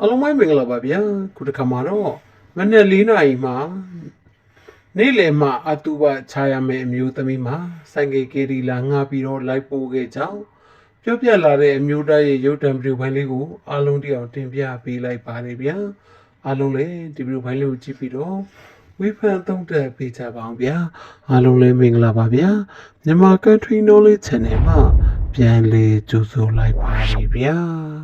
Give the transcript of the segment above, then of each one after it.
အားလုံးပဲမင်္ဂလာပါဗျာခုတစ်ခါမှာတော့မနေ့၄နာရီမှာနေ့လယ်မှာအတူပါခြာရမယ်အမျိုးသမီးမှာဆိုင်ကယ်ကေရီလာငှားပြီးတော့လိုက်ပို့ခဲ့ကြောင်းပြောပြလာတဲ့အမျိုးသားရဲ့ရုပ်တံဗီဒီယိုဖိုင်လေးကိုအားလုံးတအောင်တင်ပြပေးလိုက်ပါတယ်ဗျာအားလုံးလည်းဒီဗီဒီယိုဖိုင်လေးကိုကြည့်ပြီးတော့ဝေဖန်သုံးသပ်ပေးကြပါအောင်ဗျာအားလုံးလည်းမင်္ဂလာပါဗျာမြန်မာ Country Knowledge Channel မှာပြန်လေကြိုဆိုလိုက်ပါတယ်ဗျာ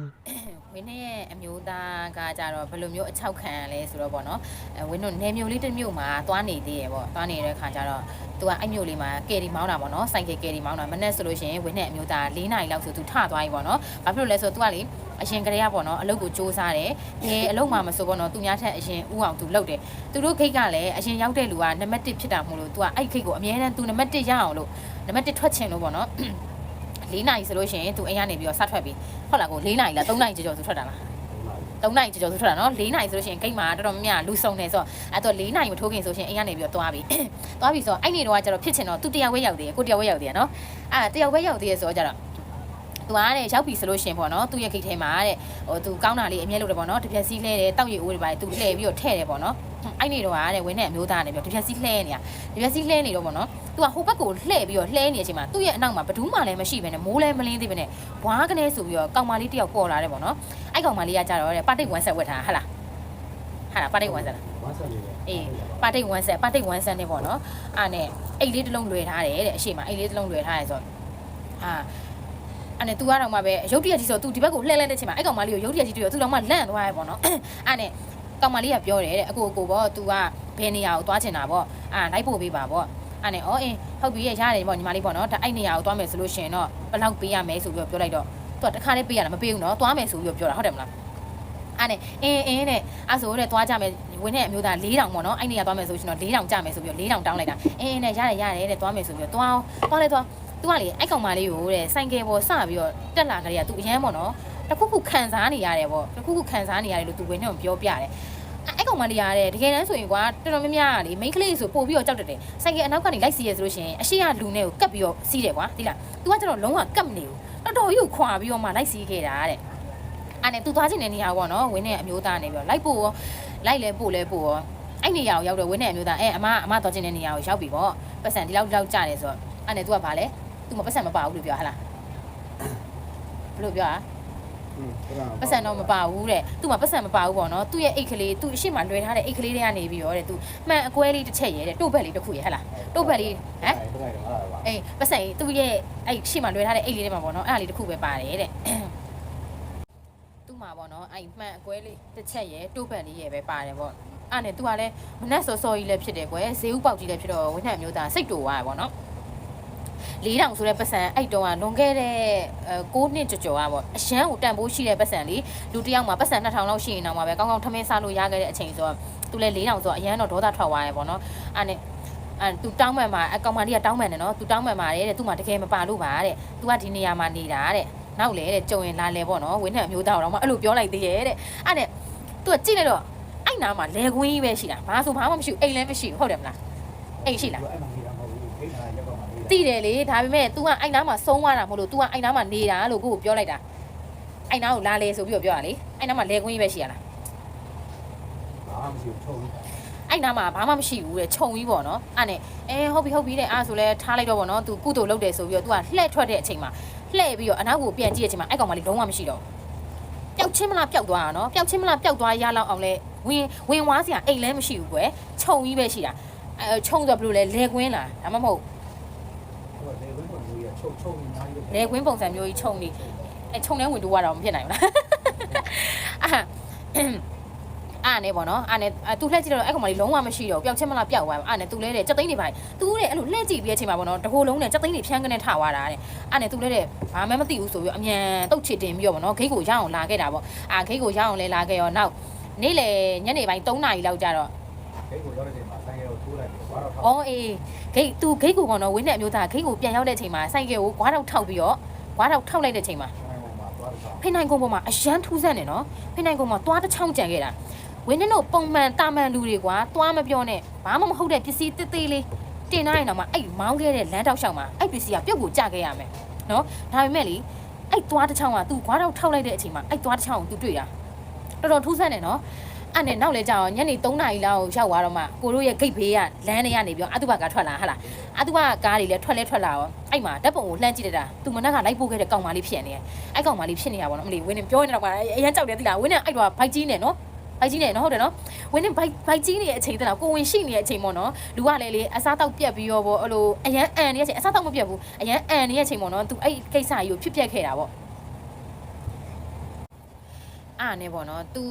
ဝင်းနဲ့ရဲ့အမျိုးသားကကြတော့ဘယ်လိုမျိုးအချောက်ခံရလဲဆိုတော့ဗောနော်အဲဝင်းတို့နေမျိုးလေးတစ်မျိုးမှာသွားနေသေးရဗောသွားနေတဲ့ခါကျတော့သူကအဲ့မျိုးလေးမှာကယ်ရီမောင်းတာဗောနော်စိုက်ကယ်ကယ်ရီမောင်းတာမနဲ့ဆိုလို့ရှိရင်ဝင်းနဲ့အမျိုးသား၄နာရီလောက်ဆိုသူထသွားပြီဗောနော်ဘာဖြစ်လို့လဲဆိုတော့သူကလေအရင်ကတည်းကဗောနော်အလုပ်ကိုစူးစားတယ်။ဒီအလုပ်မှာမဆိုဗောနော်သူများထက်အရင်ဥအောင်သူလုပ်တယ်။သူတို့ခိတ်ကလည်းအရင်ရောက်တဲ့လူကနံပါတ်1ဖြစ်တာမို့လို့သူကအဲ့ခိတ်ကိုအမြဲတမ်းသူနံပါတ်1ရအောင်လို့နံပါတ်1ထွက်ချင်လို့ဗောနော်။ ၄နာရီဆိုလို့ရှိရင်သူအိမ်ကနေပြီးတော့စထွက်ပြီဟုတ်လားကို၄နာရီလား၃နာရီကြော်ကြော်သူထွက်တာလား3နိုင်ကြော်ကြော်ဆိုထွက်တာနော်4နိုင်ဆိုလို့ရှိရင်ဂိတ်မှာတော်တော်များများလူစုံနေဆိုတော့အဲ့တော့4နိုင်မထိုးခင်ဆိုရှင်အိမ်ကနေပြီးတော့သွားပြီသွားပြီဆိုတော့အဲ့နေတော့ကကျတော့ဖြစ်ချင်တော့သူတရားဝဲရောက်သေးတယ်ကိုတရားဝဲရောက်သေးတယ်နော်အဲ့တရားဝဲရောက်သေးရဆိုတော့ကျတော့ သူကတဲ့ရောက်ပြီဆိုလို့ရှင်ပေါ့နော်သူ့ရဲ့ဂိတ်ထဲမှာတဲ့ဟိုသူကောင်းတာလေးအမြဲလုပ်တယ်ပေါ့နော်တစ်ပြက်စီးလှဲတယ်တောက်ရည်အိုးတွေပါသူလှဲပြီးတော့ထဲ့တယ်ပေါ့နော်အဲ့နေတော့ကတဲ့ဝင်းနဲ့အမျိုးသားနဲ့ပြောတစ်ပြက်စီးလှဲနေတာတစ်ပြက်စီးလှဲနေတော့ပေါ့နော်သူကဟိုဘက်ကိုလှဲပြီးတော့လှဲနေတဲ့အချိန်မှာသူ့ရဲ့အနောက်မှာဘဒူးမှလည်းမရှိဘဲနဲ့မိုးလည်းမလင်းသေးဘဲနဲ့ဘွားကနေဆိုပြီးတော့ကောင်မလေးတယောက်ပေါ်လာတယ်ပေါ့နော်အဲ့ကောင်မလေးကကြတော့တဲ့ပါတိတ်ဝမ်းဆက်ဝက်ထားဟာလားဟာလားပါတိတ်ဝမ်းဆက်လားဝါဆက်လေးပဲအေးပါတိတ်ဝမ်းဆက်ပါတိတ်ဝမ်းဆက်နေပေါ့နော်အားနဲ့အိတ်လေးတစ်လုံးလွယ်ထားတယ်တဲ့အရှိမအိတ်လေးတစ်လုံးလွယ်ထားရဲဆိုတော့အာ အဲ့နဲ့ तू ကတော့မှပဲရုတ်တရက်ကြီးဆို तू ဒီဘက်ကိုလှဲလှဲတဲ့ချိန်မှာအဲ့ကောင်မလေးကိုရုတ်တရက်ကြီးတွေ့တော့ तू တော့မှလန့်သွားရဲပေါ့နော်အဲ့နဲ့ကောင်မလေးကပြောတယ်တဲ့အကိုအကိုပေါ့ तू ကဘယ်နေရာကိုသွားချင်တာပေါ့အာလိုက်ပို့ပေးပါပေါ့အဲ့နဲ့အော်အင်းဟုတ်ပြီရရတယ်ပေါ့ညီမလေးပေါ့နော်ဒါအဲ့နေရာကိုသွားမယ်ဆိုလို့ရှိရင်တော့ဘယ်လောက်ပေးရမယ်ဆိုပြီးတော့ပြောလိုက်တော့ तू ကတခါလေးပေးရတာမပေးဘူးနော်သွားမယ်ဆိုပြီးတော့ပြောတာဟုတ်တယ်မလား အဲ့နဲ့အင်းအင်းတဲ့အဲ့ဆိုတဲ့သွားကြမယ်ဝင်းနဲ့အမျိုးသား၄တောင်ပေါ့နော်အဲ့နေရာသွားမယ်ဆိုရှင်တော့၄တောင်ကြမယ်ဆိုပြီးတော့၄တောင်တောင်းလိုက်တာအင်းအင်းနဲ့ရတယ်ရတယ်တဲ့သွားမယ်ဆိုပြီးတော့သွားသွားလဲသွား သူကလေအဲ့ကောင်မလေးကိုတဲ့စိုင်ကယ်ပေါ်စပြီးတော့တက်လာကြတဲ့ကသူအရန်ပေါ့နော်တခုခုခံစားနေရတယ်ပေါ့တခုခုခံစားနေရတယ်လို့သူဝင်းနဲ့ပြောပြတယ်အဲ့ကောင်မလေးရတဲ့တကယ်တမ်းဆိုရင်ကွာတော်တော်များများကလေမိန်းကလေးဆိုပို့ပြီးတော့ကြောက်တတ်တယ်စိုင်ကယ်အနောက်ကနေလိုက်စီရဆိုလို့ရှိရင်အရှိရလူနဲ့ကိုကပ်ပြီးတော့စီးတယ်ကွာဒီလား तू ကကျတော့လုံးဝကပ်မနေဘူးတော်တော်ကြီးကိုခွာပြီးတော့မှလိုက်စီးခဲ့တာတဲ့အဲ့နဲ့သူသွားချင်တဲ့နေရာပေါ့နော်ဝင်းနဲ့အမျိုးသားနေပြီးတော့လိုက်ပို့ရောလိုက်လဲပို့လဲပို့ရောအဲ့နေရာကိုရောက်တော့ဝင်းနဲ့အမျိုးသားအဲအမအမသွားချင်တဲ့နေရာကိုရောက်ပြီပေါ့ပတ်စံဒီလောက်ဒီလောက်ကြာတယ်ဆိုတော့အဲ့နဲ့ तू ကဘာလဲ သူမပတ်စံမပါဘူးလို့ပြောဟလားဘယ်လိုပြောอ่ะပတ်စံတော့မပါဘူးတဲ့သူ့မှာပတ်စံမပါဘူးပေါ့နော်သူ့ရဲ့အိတ်ကလေးသူ့အရှိမလွယ်ထားတဲ့အိတ်ကလေးတွေကနေပြီးတော့တဲ့သူမှန်အကွဲလေးတစ်ချက်ရဲတဲ့တိုးဘက်လေးတစ်ခုရဲဟလားတိုးဘက်လေးဟမ်အေးပတ်စံသူ့ရဲ့အဲ့ရှေ့မှာလွယ်ထားတဲ့အိတ်လေးတွေမှာပေါ့နော်အဲ့ဒါလေးတစ်ခုပဲပါတယ်တဲ့သူ့မှာပေါ့နော်အဲ့မှန်အကွဲလေးတစ်ချက်ရဲတိုးဘက်လေးရဲပဲပါတယ်ပေါ့အဲ့နဲ့သူကလည်းမနှက်စောစောကြီးလည်းဖြစ်တယ်ကွယ်ဈေးဥပေါက်ကြီးလည်းဖြစ်တော့ဝိနှံမျိုးသားစိတ်တူသွားတယ်ပေါ့နော် လေးတောင်ဆိုတဲ့ပတ်စံအဲ့တုန်းကလွန်ခဲ့တဲ့အဲ6နှစ်ကြော်ကြော်ကပေါ့အရန်ကိုတန်ဖိုးရှိတဲ့ပတ်စံလေးလူတစ်ယောက်မှာပတ်စံ2000လောက်ရှိရင်တော့မှပဲကောင်းကောင်းထမင်းစားလို့ရခဲ့တဲ့အချိန်ဆိုတော့သူလည်းလေးတောင်ဆိုတော့အရန်တော့ဒေါသထွက်သွားရယ်ပေါ့နော်အဲ့နဲ့အဲသူတောင်းမှန်မှာအကောင်မလေးကတောင်းမှန်တယ်နော်သူတောင်းမှန်ပါတယ်တဲ့သူမှတကယ်မပါလို့ပါတဲ့သူကဒီနေရာမှာနေတာတဲ့နောက်လေတဲ့ကြုံရင်လာလဲပေါ့နော်ဝင်းထက်အမျိုးသားတော်မှအဲ့လိုပြောလိုက်သေးရဲ့တဲ့အဲ့နဲ့သူကကြည့်လိုက်တော့အဲ့နားမှာလဲခွင်းကြီးပဲရှိတာဘာဆိုဘာမှမရှိဘူးအိမ်လည်းမရှိဘူးဟုတ်တယ်မလားအိမ်ရှိလားအဲ့မှာနေတာမဟုတ်ဘူးခိတ်ထားရက်ပါမှာနေ တာ သိတယ်လေဒါပေမဲ့ तू ကအဲ့နားမှာဆုံးသွားတာမဟုတ်လို့ तू ကအဲ့နားမှာနေတာလို့ကိုကိုပြောလိုက်တာအဲ့နားကိုလာလေဆိုပြီးတော့ပြောတာလေအဲ့နားမှာလဲခွင်းကြီးပဲရှိရလား ဘာမှမရှိဘူးချုံပြီး အဲ့နားမှာဘာမှမရှိဘူးတဲ့ခြုံကြီးပေါ့နော်အဲ့နဲ့အဲဟုတ်ပြီဟုတ်ပြီတဲ့အဲ့ဒါဆိုလဲထားလိုက်တော့ပေါ့နော် तू ကုသိုလ်လုပ်တယ်ဆိုပြီးတော့ तू ကလှဲ့ထွက်တဲ့အချိန်မှာလှဲ့ပြီးတော့အနောက်ကိုပြန်ကြည့်တဲ့အချိန်မှာအဲ့ကောင်မလေးလုံးဝမရှိတော့ပျောက်ချင်းမလားပျောက်သွားတာနော်ပျောက်ချင်းမလားပျောက်သွားရလောက်အောင်လဲဝင်ဝင်ဝါးစရာအိမ်လည်းမရှိဘူးကွယ်ခြုံကြီးပဲရှိတာအဲခြုံဆိုဘယ်လိုလဲလဲကွင်းလားဒါမှမဟုတ် ဟိုလေဘယ် လိုမျိုးရချုံချုံနေနိုင်လို့လဲကွင်းပုံစံမျိုးကြီးခြုံနေအဲခြုံတဲ့ဝင်တူကတော့မဖြစ်နိုင်ဘူးလားအာအားနေပေါ့နော်အားနေသူလှည့်ကြည့်တော့အဲ့ကောင်မလေးလုံးဝမရှိတော့ပျောက်ချင်းမလားပျောက်သွားအားနေသူလဲတဲ့စက်သိန်းတွေပါသူတဲ့အဲ့လိုလှည့်ကြည့်ပြီးတဲ့အချိန်မှာပေါ့နော်တကိုယ်လုံးနဲ့စက်သိန်းတွေဖြန်းကနေထသွားတာတဲ့အားနေသူလဲတဲ့ဘာမှမသိဘူးဆိုပြီးအမြန်တုတ်ချစ်တင်ပြီးတော့ပေါ့နော်ဂိတ်ကိုရအောင်လာခဲ့တာပေါ့အာဂိတ်ကိုရအောင်လဲလာခဲ့ရောနောက်နေ့လေညနေပိုင်း3နာရီလောက်ကြတော့ အော်အေးဂိတ်သူဂိတ်ကိုပေါ့နော်ဝင်းတဲ့အမျိုးသားဂိတ်ကိုပြန်ရောက်တဲ့အချိန်မှာစိုက်ကယ်ကိုဂွားတော့ထောက်ပြီးတော့ဂွားတော့ထောက်လိုက်တဲ့အချိန်မှာဆိုင်ပေါ်မှာသွားတော့ဖိနိုင်ကုန်းပေါ်မှာအရန်ထူးဆန်းနေနော်ဖိနိုင်ကုန်းမှာသွားတစ်ချောင်းကြံခဲ့တာဝင်းနေတို့ပုံမှန်တာမန်လူတွေကွာသွားမပြောနဲ့ဘာမှမဟုတ်တဲ့ပစ္စည်းတစ်သေးလေးတင်ထားရင်တော့မှအဲ့မောင်းခဲ့တဲ့လမ်းတောက်လျှောက်မှာအဲ့ပစ္စည်းကပြုတ်ကိုကြခဲ့ရမယ်နော်ဒါပေမဲ့လေအဲ့သွားတစ်ချောင်းက तू ဂွားတော့ထောက်လိုက်တဲ့အချိန်မှာအဲ့သွားတစ်ချောင်းကို तू တွေ့တာတော်တော်ထူးဆန်းတယ်နော် အဲ့နဲ့နောက်လဲကြာအောင်ညနေ3နာရီလောက်ရောက်သွားတော့မှကိုတို့ရဲ့ဂိတ်ဘေးကလမ်းထဲကနေပြီးတော့အတုဘကထွက်လာဟာလားအတုဘကားတွေလည်းထွက်လဲထွက်လာရောအဲ့မှာဓာတ်ပုံကိုလှမ်းကြည့်လိုက်တာသူမနက်ကလိုက်ပို့ခဲ့တဲ့ကောင်မလေးဖြစ်နေတယ်အဲ့ကောင်မလေးဖြစ်နေတာပေါ့နော်မလီဝင်းနေပြောနေတော့ကအရန်ကြောက်တယ်သိလားဝင်းနေအဲ့တော့ဘိုက်ကြီးနေနော်ဘိုက်ကြီးနေနော်ဟုတ်တယ်နော်ဝင်းနေဘိုက်ဘိုက်ကြီးနေတဲ့အချိန်တည်းလားကိုဝင်ရှိနေတဲ့အချိန်ပေါ့နော်လူကလည်းလေအစားတောက်ပြက်ပြီးရောပေါ့အဲ့လိုအရန်အန်နေတဲ့အချိန်အစားတောက်မပြက်ဘူးအရန်အန်နေတဲ့အချိန်ပေါ့နော်သူအဲ့ကိစ္စကြီးကိုဖြစ်ပျက်ခဲ့တာပေါ့ အားနဲ့ပေါ့နော်သူ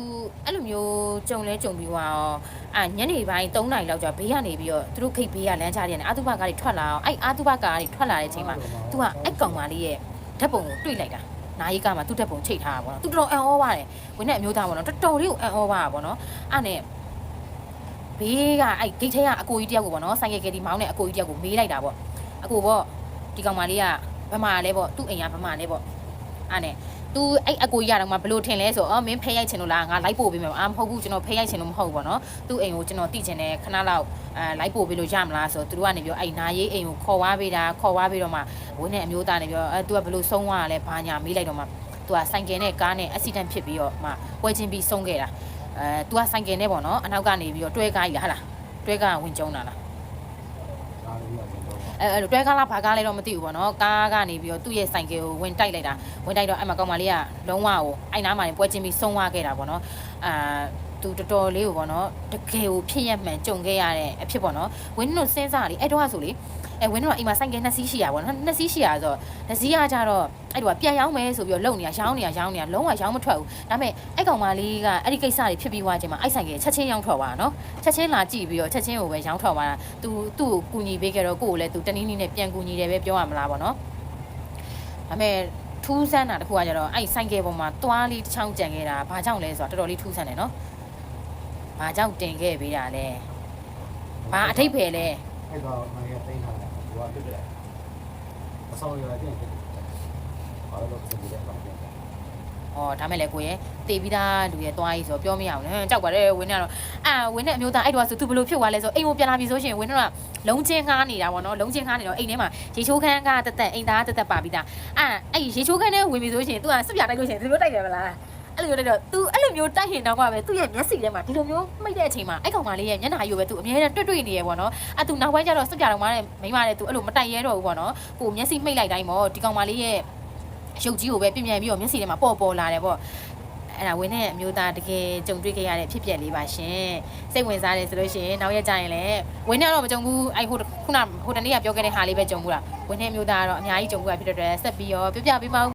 အဲ့လိုမျိုးကြုံလဲကြုံပြီးွားရောအာညနေပိုင်း3နာရီလောက်ကြာဘေးကနေပြီးတော့သူတို့ခိတ်ဘေးကလမ်းချတယ်အာတုဘကားတွေထွက်လာအောင်အဲ့အာတုဘကားတွေထွက်လာတဲ့အချိန်မှာသူကအဲ့ကောင်မလေးရဲ့ဓာတ်ပုံကိုတွေ့လိုက်တာနာယီကမှာသူ့ဓာတ်ပုံချိန်ထားတာပေါ့နော်သူတော်တော်အံ့ဩပါတယ်ဝင်တဲ့အမျိုးသားပေါ့နော်တော်တော်လေးကိုအံ့ဩပါတာပေါ့နော်အဲ့နဲ့ဘေးကအဲ့ဂိတ်ထဲကအကိုကြီးတယောက်ကိုပေါ့နော်ဆိုင်ကယ်ကယ်ဒီမောင်းတဲ့အကိုကြီးတယောက်ကိုမေးလိုက်တာပေါ့အကိုပေါ့ဒီကောင်မလေးကဘမလဲပေါ့သူ့အိမ်ကဘမလဲပေါ့ အားနဲ့ तू အဲ့အကိုကြီးရတော့မှဘလို့ထင်လဲဆိုအော်မင်းဖဲရိုက်ချင်လို့လားငါလိုက်ပို့ပေးမယ်အာမဟုတ်ဘူးကျွန်တော်ဖဲရိုက်ချင်လို့မဟုတ်ဘူးပေါ့နော်သူ့အိမ်ကိုကျွန်တော်တိချင်တယ်ခဏလောက်အဲလိုက်ပို့ပေးလို့ရမလားဆိုသူတို့ကနေပြောအဲ့နာရေးအိမ်ကိုခေါ်ဝါပေးတာခေါ်ဝါပေးတော့မှဝင်းနဲ့အမျိုးသားနေပြောအဲ तू ကဘလို့ဆုံးသွားရလဲဘာညာမေးလိုက်တော့မှ तू ကဆိုင်ကယ်နဲ့ကားနဲ့အက်ဆီဒန့်ဖြစ်ပြီးတော့မှပွဲချင်းပြီးဆုံးခဲ့တာအဲ तू ကဆိုင်ကယ်နဲ့ပေါ့နော်အနောက်ကနေပြီးတော့တွဲကားကြီးလားဟာလားတွဲကားဝင်ကျုံတာလား ဒါလေးရတော့ အဲအဲ့လိုတွဲကားလားဘာကားလဲတော့မသိဘူးပေါ့နော်ကားကနေပြီးတော့သူ့ရဲ့ဆိုင်ကယ်ကိုဝင်တိုက်လိုက်တာဝင်တိုက်တော့အဲ့မှာကောင်မလေးကလုံးဝကိုအဲ့နားမှာနေပွဲချင်းပြီးဆုံးသွားခဲ့တာပေါ့နော်အာ သူတော်တော်လေးကိုပေါ့နော်တကယ်ကိုဖြစ်ရမှန်ကြုံခဲ့ရတဲ့အဖြစ်ပေါ့နော်ဝင်းတို့စဉ်းစားလေအဲ့တော့ကဆိုလေအဲဝင်းတို့ကအိမ်မှာဆိုင်ကယ်နှစ်စီးရှိရပါတော့နှစ်စီးရှိရဆိုတော့တစ်စီးကကြတော့အဲ့တော့ပြန်ရောက်မယ်ဆိုပြီးတော့လုံနေတာရောင်းနေတာရောင်းနေတာလုံးဝရောင်းမထွက်ဘူးဒါပေမဲ့အဲ့ကောင်မလေးကအဲ့ဒီကိစ္စတွေဖြစ်ပြီးွားခြင်းမှာအဲ့ဆိုင်ကယ်ချက်ချင်းရောင်းထွက်သွားတာနော်ချက်ချင်းလာကြည့်ပြီးတော့ချက်ချင်းကိုပဲရောင်းထွက်သွားတာသူသူ့ကိုကူညီပေးခဲ့တော့ကိုကိုလည်းသူတနည်းနည်းနဲ့ပြန်ကူညီတယ်ပဲပြောရမလားပေါ့နော်ဒါပေမဲ့ထူးဆန်းတာတစ်ခုကကြတော့အဲ့ဆိုင်ကယ်ပေါ်မှာတွားလေးတစ်ချောင်းကြံခဲ့တာဘာကြောင့်လဲဆိုတော့တော်တော်လေးထူးဆန်းတယ်နော် ဘာကြောင့်တင်ခဲ့ပေးတာလဲဘာအထိတ်ဖယ်လဲအဲ့တော့ငါရတိတ်ထားတယ်ဟိုကပြစ်တယ်အဆောင်ရတဲ့ပြစ်တယ်ဘာလို့ဆက်ပြီးလဲပါလဲ။အော်ဒါမဲ့လေကိုရဲ့တေးပြီးသားလူရဲ့သွားရေးဆိုတော့ပြောမရအောင်လေ။ကြောက်ပါတယ်ဝင်းနေကတော့အာဝင်းနေအမျိုးသားအဲ့တော့ဆိုသူဘလို့ဖြစ်သွားလဲဆိုအိမ်ကိုပြန်လာပြီဆိုရှင်ဝင်းတော့လုံးချင်းခါနေတာပေါ့နော်လုံးချင်းခါနေတော့အိမ်ထဲမှာရေချိုးခန်းကတက်တက်အိမ်သားတက်တက်ပါပြီးသားအာအဲ့ရေချိုးခန်းထဲဝင်ပြီဆိုရှင် तू ကစပြတိုက်လို့ရှင်ဒီလိုတိုက်တယ်မလား အဲ့လိုတိုက်တော့ तू အဲ့လိုမျိုးတိုက်ရင်တော့ကပဲသူ့ရဲ့မျက်စိထဲမှာဒီလိုမျိုးမိတ်တဲ့အချိန်မှာအဲ့ကောင်မလေးရဲ့မျက်နှာကြီးကိုပဲ तू အမြဲတမ်းတွေ့တွေ့နေရပေါ့နော်အဲ့ तू နောက်ပိုင်းကျတော့စပြတော့မှလည်းမိမလည်း तू အဲ့လိုမတိုက်ရဲတော့ဘူးပေါ့နော်ကိုမျက်စိမိတ်လိုက်တိုင်းပေါ့ဒီကောင်မလေးရဲ့ရုပ်ကြီးကိုပဲပြင်ပြန်ပြီးတော့မျက်စိထဲမှာပေါ်ပေါ်လာတယ်ပေါ့ အဲ့ဒါဝင်းနဲ့အမျိုးသားတကယ်ကြုံတွေ့ခဲ့ရတဲ့ဖြစ်ပျက်လေးပါရှင်စိတ်ဝင်စားတယ်ဆိုလို့ရှိရင်နောက်ရက်ကျရင်လည်းဝင်းနဲ့တော့မကြုံဘူးအဲ့ဟိုခုနဟိုတနေ့ကပြောခဲ့တဲ့ဟာလေးပဲကြုံဘူးလားဝင်းနဲ့အမျိုးသားကတော့အများကြီးကြုံဘူးတာဖြစ်တဲ့အတွက်ဆက်ပြီးတော့ပြပြပေးပါဦး